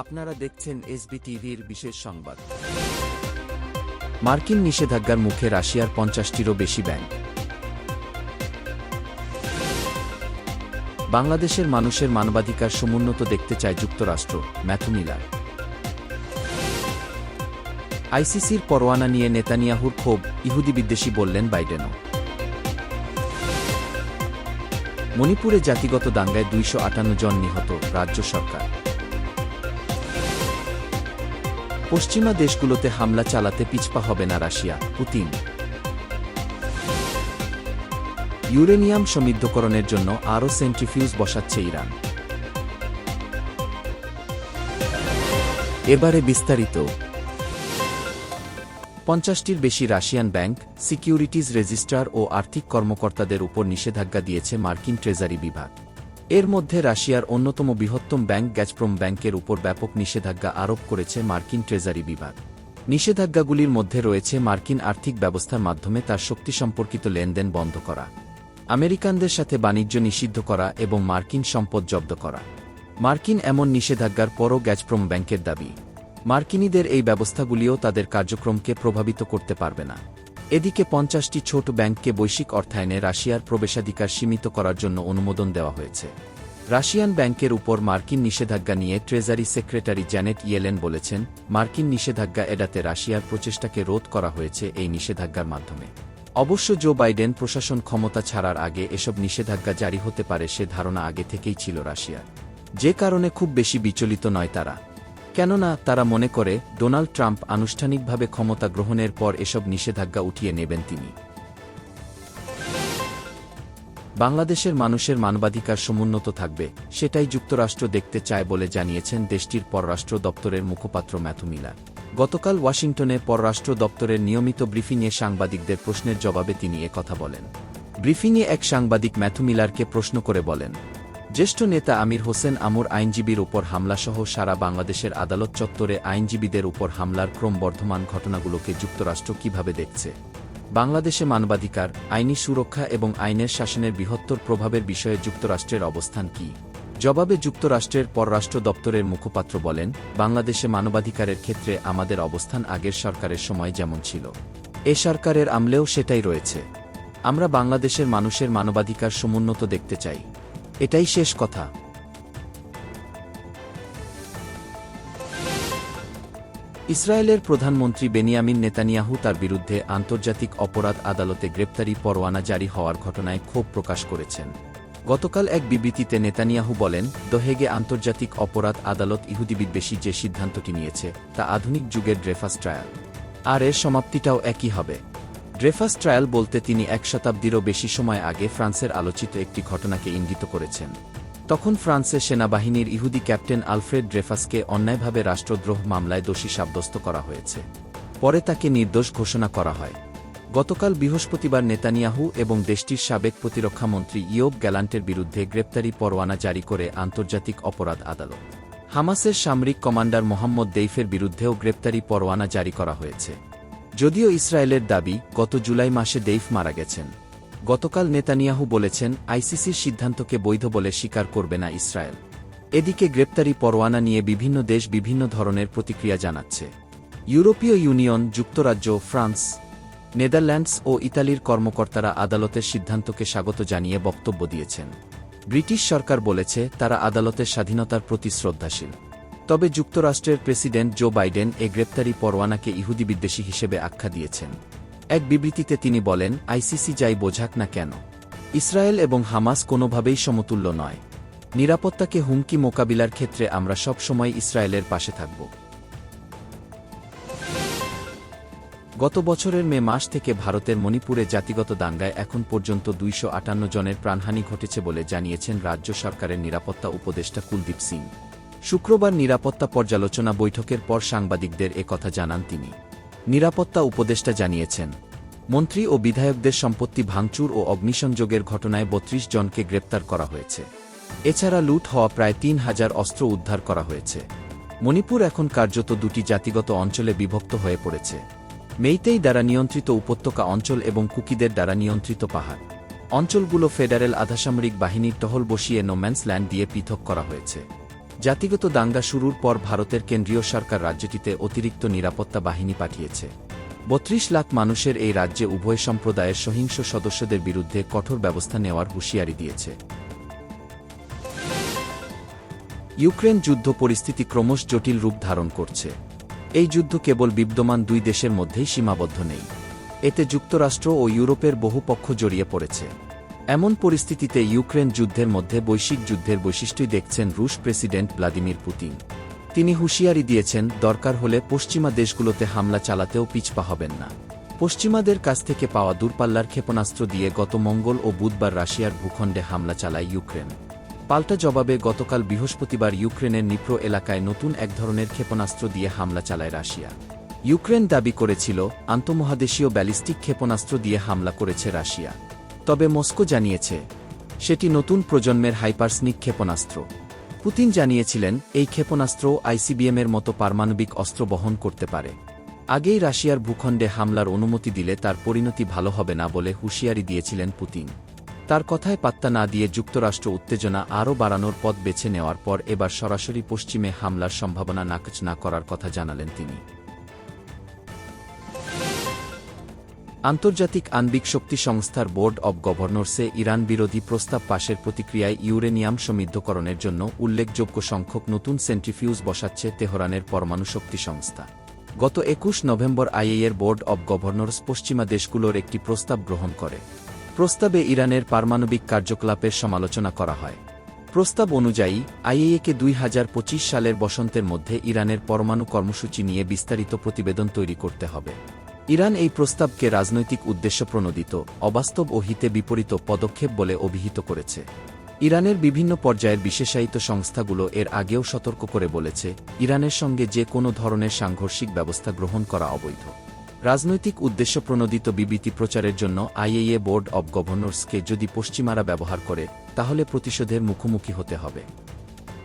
আপনারা দেখছেন এসবি বিশেষ সংবাদ। মার্কিন নিষেধাজ্ঞার মুখে রাশিয়ার পঞ্চাশটিরও বেশি ব্যাংক। বাংলাদেশের মানুষের মানবাধিকার সমুন্নত দেখতে চায় যুক্তরাষ্ট্র, ম্যাথু মিলার। আইসিসির পরোয়ানা নিয়ে নেতানিয়াহুর ক্ষোভ, ইহুদি বিদ্বেষী বললেন বাইডেনও। মণিপুরে জাতিগত দাঙ্গায় দুইশো আটান্ন জন নিহত রাজ্য সরকার। পশ্চিমা দেশগুলোতে হামলা চালাতে পিছপা হবে না রাশিয়া, পুতিন। ইউরেনিয়াম সমৃদ্ধকরণের জন্য আরও সেন্ট্রিফিউজ বসাচ্ছে ইরান। এবারে বিস্তারিত। পঞ্চাশটির বেশি রাশিয়ান ব্যাংক, সিকিউরিটিজ রেজিস্ট্রার ও আর্থিক কর্মকর্তাদের উপর নিষেধাজ্ঞা দিয়েছে মার্কিন ট্রেজারি বিভাগ। এর মধ্যে রাশিয়ার অন্যতম বৃহত্তম ব্যাংক গ্যাজপ্রম ব্যাংকের উপর ব্যাপক নিষেধাজ্ঞা আরোপ করেছে মার্কিন ট্রেজারি বিভাগ। নিষেধাজ্ঞাগুলির মধ্যে রয়েছে মার্কিন আর্থিক ব্যবস্থার মাধ্যমে তার শক্তি সম্পর্কিত লেনদেন বন্ধ করা, আমেরিকানদের সাথে বাণিজ্য নিষিদ্ধ করা এবং মার্কিন সম্পদ জব্দ করা। মার্কিন এমন নিষেধাজ্ঞার পরও গ্যাজপ্রম ব্যাংকের দাবি, মার্কিনীদের এই ব্যবস্থাগুলিও তাদের কার্যক্রমকে প্রভাবিত করতে পারবে না। এদিকে পঞ্চাশটি ছোট ব্যাংককে বৈশ্বিক অর্থায়নে রাশিয়ার প্রবেশাধিকার সীমিত করার জন্য অনুমোদন দেওয়া হয়েছে। রাশিয়ান ব্যাংকের উপর মার্কিন নিষেধাজ্ঞা নিয়ে ট্রেজারি সেক্রেটারি জ্যানেট ইয়েলেন বলেছেন, মার্কিন নিষেধাজ্ঞা এড়াতে রাশিয়ার প্রচেষ্টাকে রোধ করা হয়েছে এই নিষেধাজ্ঞার মাধ্যমে। অবশ্য জো বাইডেন প্রশাসন ক্ষমতা ছাড়ার আগে এসব নিষেধাজ্ঞা জারি হতে পারে সে ধারণা আগে থেকেই ছিল রাশিয়ার। যে কারণে খুব বেশি বিচলিত নয় তারা। কেননা, তারা মনে করে, ডোনাল্ড ট্রাম্প আনুষ্ঠানিকভাবে ক্ষমতা গ্রহণের পর এসব নিষেধাজ্ঞা উঠিয়ে নেবেন তিনি। বাংলাদেশের মানুষের মানবাধিকার সমুন্নত থাকবে, সেটাই যুক্তরাষ্ট্র দেখতে চায় বলে জানিয়েছেন দেশটির পররাষ্ট্র দপ্তরের মুখপাত্র ম্যাথু মিলার। গতকাল ওয়াশিংটনে পররাষ্ট্র দপ্তরের নিয়মিত ব্রিফিংয়ে সাংবাদিকদের প্রশ্নের জবাবে তিনি কথা বলেন। ব্রিফিংয়ে এক সাংবাদিক ম্যাথু মিলারকে প্রশ্ন করে বলেন, জ্যেষ্ঠ নেতা আমির হোসেন আমর আইনজীবীর উপর হামলাসহ সারা বাংলাদেশের আদালত চত্বরে আইনজীবীদের উপর হামলার ক্রমবর্ধমান ঘটনাগুলোকে যুক্তরাষ্ট্র কীভাবে দেখছে? বাংলাদেশে মানবাধিকার, আইনি সুরক্ষা এবং আইনের শাসনের বৃহত্তর প্রভাবের বিষয়ে যুক্তরাষ্ট্রের অবস্থান কি? জবাবে যুক্তরাষ্ট্রের পররাষ্ট্র দপ্তরের মুখপাত্র বলেন, বাংলাদেশে মানবাধিকারের ক্ষেত্রে আমাদের অবস্থান আগের সরকারের সময় যেমন ছিল। এ সরকারের আমলেও সেটাই রয়েছে। আমরা বাংলাদেশের মানুষের মানবাধিকার সমুন্নত দেখতে চাই। এটাই শেষ কথা। ইসরায়েলের প্রধানমন্ত্রী বেনিয়ামিন নেতানিয়াহু তার বিরুদ্ধে আন্তর্জাতিক অপরাধ আদালতে গ্রেপ্তারি পরোয়ানা জারি হওয়ার ঘটনায় ক্ষোভ প্রকাশ করেছেন। গতকাল এক বিবৃতিতে নেতানিয়াহু বলেন, দহেগে আন্তর্জাতিক অপরাধ আদালত ইহুদি বিদ্বেষী যে সিদ্ধান্তটি নিয়েছে, তা আধুনিক যুগের ড্রেফাস ট্রায়াল। আর এর সমাপ্তিটাও একই হবে। ড্রেফাস ট্রায়াল বলতে তিনি এক শতাব্দীরও বেশি সময় আগে ফ্রান্সের আলোচিত একটি ঘটনাকে ইঙ্গিত করেছেন। তখন ফ্রান্সের সেনাবাহিনীর ইহুদি ক্যাপ্টেন আলফ্রেড ড্রেফাসকে অন্যায়ভাবে রাষ্ট্রদ্রোহ মামলায় দোষী সাব্যস্ত করা হয়েছে। পরে তাকে নির্দোষ ঘোষণা করা হয়। গতকাল বৃহস্পতিবার নেতানিয়াহু এবং দেশটির সাবেক প্রতিরক্ষামন্ত্রী ইয়োব গ্যালান্টের বিরুদ্ধে গ্রেপ্তারি পরোয়ানা জারি করে আন্তর্জাতিক অপরাধ আদালত। হামাসের সামরিক কমান্ডার মোহাম্মদ দেইফের বিরুদ্ধেও গ্রেপ্তারি পরোয়ানা জারি করা হয়েছে। যদিও ইসরায়েলের দাবি, গত জুলাই মাসে দেইফ মারা গেছেন। গতকাল নেতানিয়াহু বলেছেন, আইসিসির সিদ্ধান্তকে বৈধ বলে স্বীকার করবে না ইসরায়েল। এদিকে গ্রেপ্তারি পরোয়ানা নিয়ে বিভিন্ন দেশ বিভিন্ন ধরনের প্রতিক্রিয়া জানাচ্ছে। ইউরোপীয় ইউনিয়ন, যুক্তরাজ্য, ফ্রান্স, নেদারল্যান্ডস ও ইতালির কর্মকর্তারা আদালতের সিদ্ধান্তকে স্বাগত জানিয়ে বক্তব্য দিয়েছেন। ব্রিটিশ সরকার বলেছে, তারা আদালতের স্বাধীনতার প্রতি শ্রদ্ধাশীল। তবে যুক্তরাষ্ট্রের প্রেসিডেন্ট জো বাইডেন এ গ্রেপ্তারি পরোয়ানাকে ইহুদি বিদ্বেষী হিসেবে আখ্যা দিয়েছেন। এক বিবৃতিতে তিনি বলেন, আইসিসি যাই বোঝাক না কেন, ইসরায়েল এবং হামাস কোনোভাবেই সমতুল্য নয়। নিরাপত্তাকে হুমকি মোকাবিলার ক্ষেত্রে আমরা সব সময় ইসরায়েলের পাশে থাকব। গত বছরের মে মাস থেকে ভারতের মণিপুরে জাতিগত দাঙ্গায় এখন পর্যন্ত দুইশো আটান্ন জনের প্রাণহানি ঘটেছে বলে জানিয়েছেন রাজ্য সরকারের নিরাপত্তা উপদেষ্টা কুলদীপ সিং। শুক্রবার নিরাপত্তা পর্যালোচনা বৈঠকের পর সাংবাদিকদের কথা জানান তিনি। নিরাপত্তা উপদেষ্টা জানিয়েছেন মন্ত্রী ও বিধায়কদের সম্পত্তি ভাঙচুর ও অগ্নিসংযোগের ঘটনায় বত্রিশ জনকে গ্রেপ্তার করা হয়েছে। এছাড়া লুট হওয়া প্রায় তিন হাজার অস্ত্র উদ্ধার করা হয়েছে। মণিপুর এখন কার্যত দুটি জাতিগত অঞ্চলে বিভক্ত হয়ে পড়েছে। মেইতেই দ্বারা নিয়ন্ত্রিত উপত্যকা অঞ্চল এবং কুকিদের দ্বারা নিয়ন্ত্রিত পাহাড়। অঞ্চলগুলো ফেডারেল আধাসামরিক বাহিনীর টহল বসিয়ে নোম্যান্স ল্যান্ড দিয়ে পৃথক করা হয়েছে। জাতিগত দাঙ্গা শুরুর পর ভারতের কেন্দ্রীয় সরকার রাজ্যটিতে অতিরিক্ত নিরাপত্তা বাহিনী পাঠিয়েছে। বত্রিশ লাখ মানুষের এই রাজ্যে উভয় সম্প্রদায়ের সহিংস সদস্যদের বিরুদ্ধে কঠোর ব্যবস্থা নেওয়ার হুঁশিয়ারি দিয়েছে। ইউক্রেন যুদ্ধ পরিস্থিতি ক্রমশ জটিল রূপ ধারণ করছে। এই যুদ্ধ কেবল বিদ্যমান দুই দেশের মধ্যেই সীমাবদ্ধ নেই। এতে যুক্তরাষ্ট্র ও ইউরোপের বহু পক্ষ জড়িয়ে পড়েছে। এমন পরিস্থিতিতে ইউক্রেন যুদ্ধের মধ্যে বৈশ্বিক যুদ্ধের বৈশিষ্ট্যই দেখছেন রুশ প্রেসিডেন্ট ভ্লাদিমির পুতিন। তিনি হুঁশিয়ারি দিয়েছেন, দরকার হলে পশ্চিমা দেশগুলোতে হামলা চালাতেও পিছপা হবেন না। পশ্চিমাদের কাছ থেকে পাওয়া দূরপাল্লার ক্ষেপণাস্ত্র দিয়ে গত মঙ্গল ও বুধবার রাশিয়ার ভূখণ্ডে হামলা চালায় ইউক্রেন। পাল্টা জবাবে গতকাল বৃহস্পতিবার ইউক্রেনের নিপ্রো এলাকায় নতুন এক ধরনের ক্ষেপণাস্ত্র দিয়ে হামলা চালায় রাশিয়া। ইউক্রেন দাবি করেছিল, আন্তমহাদেশীয় ব্যালিস্টিক ক্ষেপণাস্ত্র দিয়ে হামলা করেছে রাশিয়া। তবে মস্কো জানিয়েছে, সেটি নতুন প্রজন্মের হাইপারসনিক ক্ষেপণাস্ত্র। পুতিন জানিয়েছিলেন, এই ক্ষেপণাস্ত্র আইসিবিএমের মতো পারমাণবিক অস্ত্র বহন করতে পারে। আগেই রাশিয়ার ভূখণ্ডে হামলার অনুমতি দিলে তার পরিণতি ভালো হবে না বলে হুঁশিয়ারি দিয়েছিলেন পুতিন। তার কথায় পাত্তা না দিয়ে যুক্তরাষ্ট্র উত্তেজনা আরও বাড়ানোর পথ বেছে নেওয়ার পর এবার সরাসরি পশ্চিমে হামলার সম্ভাবনা নাকচ না করার কথা জানালেন তিনি। আন্তর্জাতিক আণবিক শক্তি সংস্থার বোর্ড অব গভর্নরসে ইরান বিরোধী প্রস্তাব পাশের প্রতিক্রিয়ায় ইউরেনিয়াম সমৃদ্ধকরণের জন্য উল্লেখযোগ্য সংখ্যক নতুন সেন্ট্রিফিউজ বসাচ্ছে তেহরানের পরমাণু শক্তি সংস্থা। গত একুশ নভেম্বর আইএর বোর্ড অব গভর্নরস পশ্চিমা দেশগুলোর একটি প্রস্তাব গ্রহণ করে। প্রস্তাবে ইরানের পারমাণবিক কার্যকলাপের সমালোচনা করা হয়। প্রস্তাব অনুযায়ী আইএকে দুই হাজার পঁচিশ সালের বসন্তের মধ্যে ইরানের পরমাণু কর্মসূচি নিয়ে বিস্তারিত প্রতিবেদন তৈরি করতে হবে। ইরান এই প্রস্তাবকে রাজনৈতিক উদ্দেশ্য প্রণোদিত, অবাস্তব ও হিতে বিপরীত পদক্ষেপ বলে অভিহিত করেছে। ইরানের বিভিন্ন পর্যায়ের বিশেষায়িত সংস্থাগুলো এর আগেও সতর্ক করে বলেছে, ইরানের সঙ্গে যে কোনো ধরনের সাংঘর্ষিক ব্যবস্থা গ্রহণ করা অবৈধ। রাজনৈতিক উদ্দেশ্য প্রণোদিত বিবৃতি প্রচারের জন্য আইএএ বোর্ড অব গভর্নর্সকে যদি পশ্চিমারা ব্যবহার করে, তাহলে প্রতিশোধের মুখোমুখি হতে হবে।